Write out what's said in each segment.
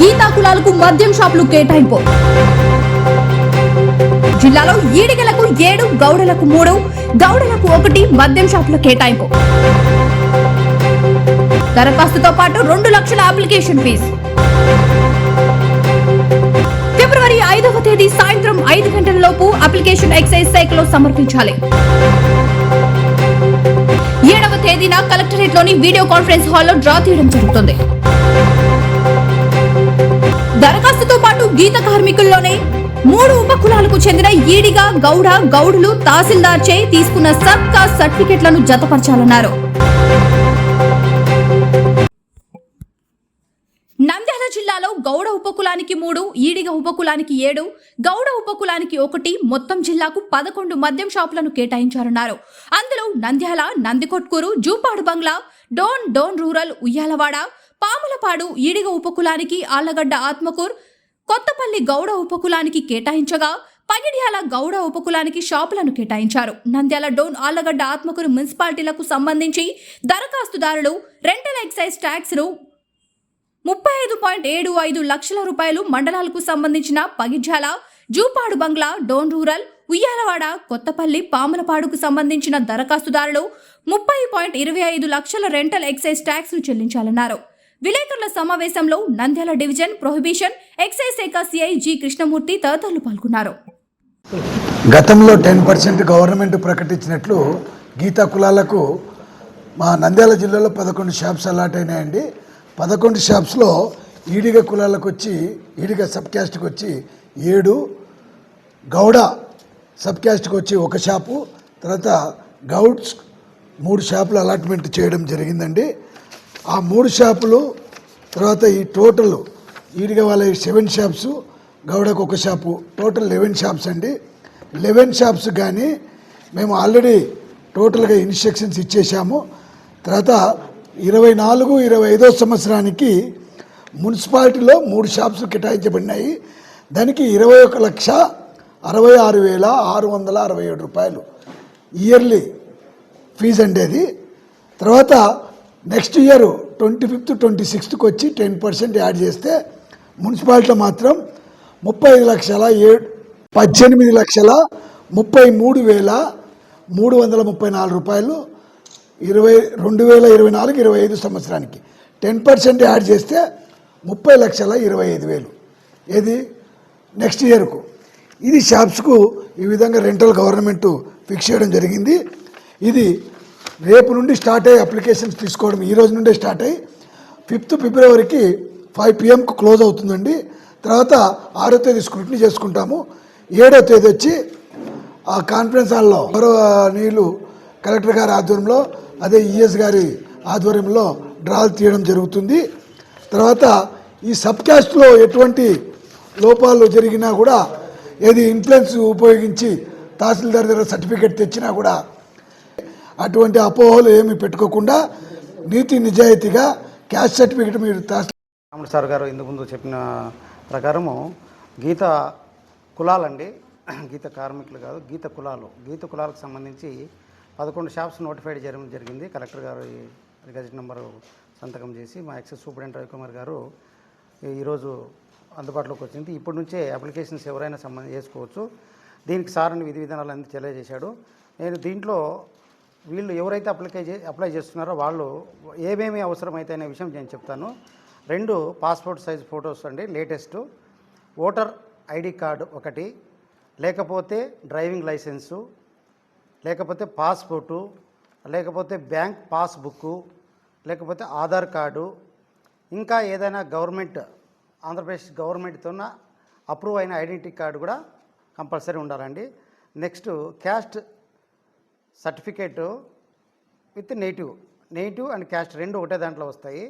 గీతా కులాలకు మద్యం షాపులు కేటాయింపు. జిల్లాలో ఈడిగలకు ఏడు గౌడలకు మూడు గౌడలకు ఒకటి మద్యం షాపుల కేటాయింపు. దరఖాస్తుతో పాటు రెండు లక్షల అప్లికేషన్ ఫీజు. ఫిబ్రవరి ఐదవ తేదీ సాయంత్రం ఐదు గంటల లోపు అప్లికేషన్ ఎక్సైజ్ శాఖలో సమర్పించాలి. ఏడవ తేదీన కలెక్టరేట్లోని వీడియో కాన్ఫరెన్స్ హాల్లో డ్రా తీయడం జరుగుతుంది. గీత కార్మికుల్లోనే మూడు ఉపకులాలకు చెందిన ఈడిగా గౌడ గౌడులు తహసీల్దార్ చే తీసుకున్న సబ్ కాస్ట్ సర్టిఫికెట్లను జతపరచాలన్నారు. నంద్యాల జిల్లాలో గౌడ ఉపకులానికి మూడు ఈడిగ ఉపకులానికి ఏడు గౌడ ఉపకులానికి ఒకటి మొత్తం జిల్లాకు పదకొండు మద్యం షాపులను కేటాయించారన్నారు. అందులో నంద్యాల నందికొట్కూరు జూపాడు బంగ్లా డోన్ డోన్ రూరల్ ఉయ్యాలవాడ పాములపాడు ఈడిగ ఉపకులానికి ఆళ్ళగడ్డ ఆత్మకూర్ కొత్తపల్లి గౌడ ఉపకులానికి కేటాయించగా పగిడ్యాల గౌడ ఉపకులానికి షాపులను కేటాయించారు. నంద్యాల డోన్ ఆళ్ళగడ్డ ఆత్మకూరు మున్సిపాలిటీలకు సంబంధించి దరఖాస్తుదారులు రెంటల్ ఎక్సైజ్ ట్యాక్స్ను ముప్పై ఐదు పాయింట్ ఏడు ఐదు లక్షల రూపాయలు మండలాలకు సంబంధించిన పగిడ్యాల జూపాడు బంగ్లా డోన్ రూరల్ ఉయ్యాలవాడ కొత్తపల్లి పాములపాడుకు సంబంధించిన దరఖాస్తుదారులు ముప్పై పాయింట్ ఇరవై ఐదు లక్షల రెంటల్ ఎక్సైజ్ ట్యాక్స్ను చెల్లించాలన్నారు. విలేకరుల సమావేశంలో నంద్యాల డివిజన్ ప్రొహిబిషన్ ఎక్సైజ్ శాఖ సిఐ జి కృష్ణమూర్తి తదితరులు పాల్గొన్నారు. గతంలో టెన్ పర్సెంట్ గవర్నమెంట్ ప్రకటించినట్లు గీతా కులాలకు మా నంద్యాల జిల్లాలో పదకొండు షాప్స్ అలాట్ అయినాయండి. పదకొండు షాప్స్లో ఈడిగ కులాలకు వచ్చి ఈడిగ సబ్ క్యాస్ట్కి వచ్చి ఏడు గౌడ సబ్ క్యాస్ట్కి వచ్చి ఒక షాపు తర్వాత గౌడ్స్ మూడు షాపులు అలాట్మెంట్ చేయడం జరిగిందండి. ఆ మూడు షాపులు తర్వాత ఈ టోటల్ ఈడిగా వాళ్ళ సెవెన్ షాప్స్ గౌడకు ఒక షాపు. టోటల్ లెవెన్ షాప్స్ అండి. లెవెన్ షాప్స్ కానీ మేము ఆల్రెడీ టోటల్గా ఇన్స్ట్రక్షన్స్ ఇచ్చేసాము తర్వాత ఇరవై నాలుగు ఇరవై ఐదో సంవత్సరానికి మున్సిపాలిటీలో మూడు షాప్స్ కేటాయించబడినాయి. దానికి ఇరవై ఒక లక్ష అరవై ఆరు వేల ఆరు వందల అరవై ఏడు రూపాయలు. ఇయర్లీ ఫీజు అండి అది. తర్వాత next year twenty fifth twenty సిక్స్త్కి వచ్చి టెన్ పర్సెంట్ యాడ్ చేస్తే మున్సిపాలిటీలో మాత్రం ముప్పై ఐదు లక్షల ఏడు పద్దెనిమిది లక్షల ముప్పై మూడు వేల మూడు వందల ముప్పై నాలుగు రూపాయలు ఇరవై రెండు వేల ఇరవై నాలుగు ఇరవై ఐదు సంవత్సరానికి. టెన్ పర్సెంట్ యాడ్ చేస్తే ముప్పై లక్షల ఇరవై ఐదు వేలు. ఏది? నెక్స్ట్ ఇయర్కు ఇది షాప్స్కు ఈ విధంగా రెంటల్ గవర్నమెంట్ ఫిక్స్ చేయడం జరిగింది. ఇది రేపు నుండి స్టార్ట్ అయ్యి అప్లికేషన్స్ తీసుకోవడం ఈ రోజు నుండే స్టార్ట్ అయ్యి ఫిఫ్త్ ఫిబ్రవరికి ఫైవ్ పిఎంకు క్లోజ్ అవుతుందండి. తర్వాత ఆరో తేదీ స్క్రూటినీ చేసుకుంటాము. ఏడో తేదీ వచ్చి ఆ కాన్ఫరెన్స్ హాల్లో గౌరవ నీళ్ళు కలెక్టర్ గారి ఆధ్వర్యంలో అదే ఈఎస్ గారి ఆధ్వర్యంలో డ్రాలు తీయడం జరుగుతుంది. తర్వాత ఈ సబ్ క్యాస్ట్లో ఎటువంటి లోపాలు జరిగినా కూడా ఏది ఇన్ఫ్లుయెన్స్ ఉపయోగించి తహసీల్దార్ దగ్గర సర్టిఫికేట్ తెచ్చినా కూడా అటువంటి అపోహలు ఏమి పెట్టుకోకుండా నీతి నిజాయితీగా క్యాష్ సర్టిఫికేట్ మీరు రాముడు సార్ గారు ఇంతకు ముందు చెప్పిన ప్రకారము గీత కులాలండి. గీత కార్మికులు కాదు గీత కులాలు. గీత కులాలకు సంబంధించి పదకొండు షాప్స్ నోటిఫైడ్ చేయడం జరిగింది. కలెక్టర్ గారు ఈ గజెట్ నెంబరు సంతకం చేసి మా ఎక్సెస్ సూపరింటెండెంట్ రవికుమార్ గారు ఈరోజు అందుబాటులోకి వచ్చింది. ఇప్పటి నుంచే అప్లికేషన్స్ ఎవరైనా సంబంధం చేసుకోవచ్చు. దీనికి సార్ని విధి విధానాలు అన్ని తెలియజేశాడు. నేను దీంట్లో వీళ్ళు ఎవరైతే అప్లై అప్లై చేస్తున్నారో వాళ్ళు ఏమేమి అవసరమైతే అనే విషయం నేను చెప్తాను. రెండు పాస్పోర్ట్ సైజ్ ఫొటోస్ అండి లేటెస్ట్. ఓటర్ ఐడి కార్డు ఒకటి లేకపోతే డ్రైవింగ్ లైసెన్సు లేకపోతే పాస్పోర్టు లేకపోతే బ్యాంక్ పాస్బుక్ లేకపోతే ఆధార్ కార్డు. ఇంకా ఏదైనా గవర్నమెంట్ ఆంధ్రప్రదేశ్ గవర్నమెంట్తోన అప్రూవ్ అయిన ఐడెంటిటీ కార్డు కూడా కంపల్సరీ ఉండాలండి. Next caste certificate with native native and caste రెండు ఒకటే దాంట్లో వస్తాయి.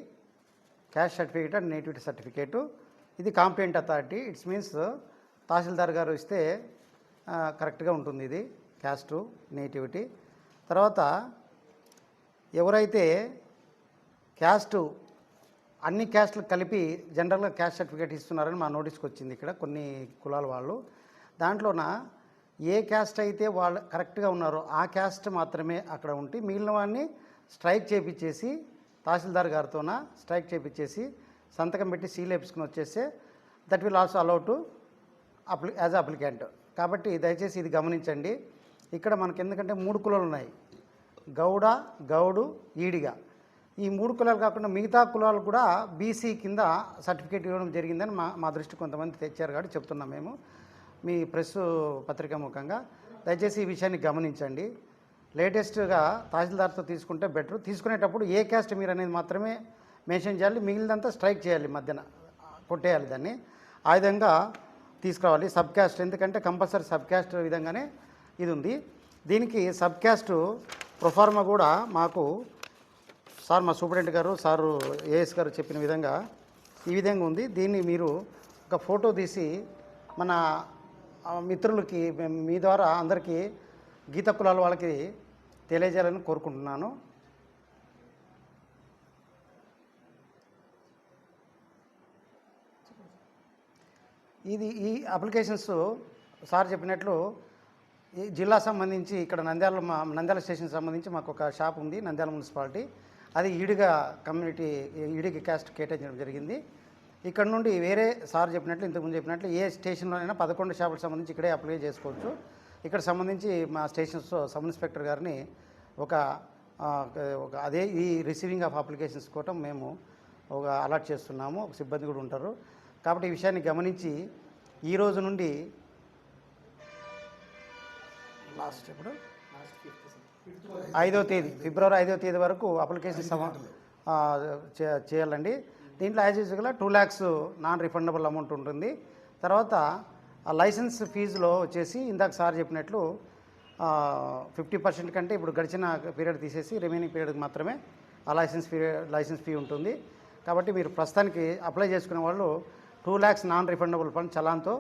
Caste certificate and nativity certificate. ఇది complaint authority. It's means tahsildar గారు ఇస్తే కరెక్ట్గా ఉంటుంది ఇది క్యాస్టు నేటివిటీ తర్వాత ఎవరైతే క్యాస్టు అన్ని క్యాస్ట్లు కలిపి జనరల్గా క్యాస్ట్ సర్టిఫికేట్ ఇస్తున్నారని మా నోటీస్కి వచ్చింది ఇక్కడ కొన్ని కులాల వాళ్ళు. దాంట్లోన ఏ క్యాస్ట్ అయితే వాళ్ళు కరెక్ట్గా ఉన్నారో ఆ క్యాస్ట్ మాత్రమే అక్కడ ఉండి మిగిలిన వాడిని స్ట్రైక్ చేపించేసి తహసీల్దార్ గారితోన స్ట్రైక్ చేపించేసి సంతకం పెట్టి సీల్ వేపించుకుని వచ్చేస్తే that will also allow to apply as applicant కాబట్టి దయచేసి ఇది గమనించండి. ఇక్కడ మనకి ఎందుకంటే మూడు కులాలు ఉన్నాయి. గౌడ గౌడు ఈడిగా. ఈ మూడు కులాలు కాకుండా మిగతా కులాలు కూడా బీసీ కింద సర్టిఫికేట్ ఇవ్వడం జరిగిందని మా మా దృష్టి కొంతమంది తెచ్చారు కాబట్టి చెప్తున్నాం మేము. మీ ప్రెస్ పత్రిక ముఖంగా. దయచేసి ఈ విషయాన్ని గమనించండి. లేటెస్ట్గా తహసీల్దార్తో తీసుకుంటే బెటర్. తీసుకునేటప్పుడు ఏ క్యాస్ట్ మీరు అనేది మాత్రమే మెన్షన్ చేయాలి. మిగిలినంతా స్ట్రైక్ చేయాలి మధ్యన కొట్టేయాలి దాన్ని. ఆ విధంగా తీసుకురావాలి. సబ్ క్యాస్ట్ ఎందుకంటే కంపల్సరీ సబ్ క్యాస్ట్ విధంగానే ఇది ఉంది. దీనికి సబ్ క్యాస్ట్ ప్రొఫార్మా కూడా మాకు సార్ మా సూపరింటెండెంట్ గారు సారు ఏఎస్ గారు చెప్పిన విధంగా ఈ విధంగా ఉంది. దీన్ని మీరు ఒక ఫోటో తీసి మన మిత్రులకి మేము మీ ద్వారా అందరికీ గీత కులాల వాళ్ళకి తెలియజేయాలని కోరుకుంటున్నాను. ఇది ఈ అప్లికేషన్స్ సార్ చెప్పినట్లు ఈ జిల్లా సంబంధించి ఇక్కడ నంద్యాల మా నంద్యాల స్టేషన్ సంబంధించి మాకు ఒక షాప్ ఉంది నంద్యాల మున్సిపాలిటీ. అది ఈడిగా కమ్యూనిటీ ఈడిగా క్యాస్ట్ కేటాయించడం జరిగింది. ఇక్కడ నుండి వేరే సార్ చెప్పినట్లు ఇంతకుముందు చెప్పినట్లు ఏ స్టేషన్లోనైనా పదకొండు షాపులకు సంబంధించి ఇక్కడే అప్లై చేసుకోవచ్చు. ఇక్కడ సంబంధించి మా స్టేషన్స్ సబ్ ఇన్స్పెక్టర్ గారిని ఒక ఒక అదే ఈ రిసీవింగ్ ఆఫ్ అప్లికేషన్స్ కోసం మేము ఒక అలర్ట్ చేస్తున్నాము. ఒక సిబ్బంది కూడా ఉంటారు. కాబట్టి ఈ విషయాన్ని గమనించి ఈ రోజు నుండి లాస్ట్ ఇప్పుడు ఐదో తేదీ ఫిబ్రవరి ఐదో తేదీ వరకు అప్లికేషన్ సమ చేయాలండి. దీంట్లో యాజ్ యూజువల్గా two lakhs non refundable amount ఉంటుంది. తర్వాత ఆ లైసెన్స్ ఫీజులో వచ్చేసి ఇందాక సార్ చెప్పినట్లు ఫిఫ్టీ పర్సెంట్ కంటే ఇప్పుడు గడిచిన పీరియడ్ తీసేసి రిమైనింగ్ పీరియడ్కి మాత్రమే ఆ లైసెన్స్ ఫీ లైసెన్స్ ఫీ ఉంటుంది. కాబట్టి మీరు ప్రస్తుతానికి అప్లై చేసుకునే వాళ్ళు two lakhs non refundable fund చలాన్తో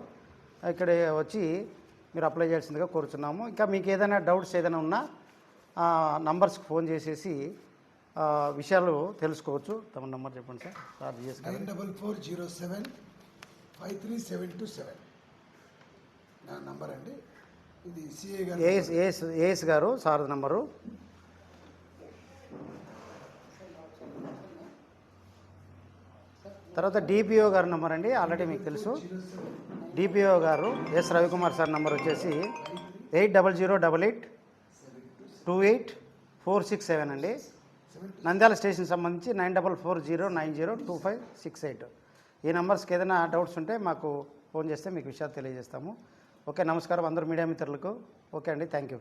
ఇక్కడ వచ్చి మీరు అప్లై చేయాల్సిందిగా కోరుచున్నాము. ఇంకా మీకు ఏదైనా డౌట్స్ ఏదైనా ఉన్నా నంబర్స్కి ఫోన్ చేసేసి విషయాలు తెలుసుకోవచ్చు. తమ నంబర్ చెప్పండి sir. Sir GS nine double four zero seven five three seven two seven. నా నంబర్ అండి. ఇది సిఏ గారు ఏఎస్ ఏఎస్ ఏఎస్ గారు సార్ నంబరు. తర్వాత డిపిఓ గారి నెంబర్ అండి. ఆల్రెడీ మీకు తెలుసు. డిపిఓ గారు ఎస్ రవికుమార్ సార్ నెంబర్ వచ్చేసి eight double zero double eight two eight four six seven అండి. నంద్యాల స్టేషన్ సంబంధించి nine double four zero nine zero two five six eight. ఈ నెంబర్స్కి ఏదైనా డౌట్స్ ఉంటే మాకు ఫోన్ చేస్తే మీకు విషయాలు తెలియజేస్తాము. ఓకే నమస్కారం అందరు మీడియా మిత్రులకు. ఓకే అండి థ్యాంక్ యూ.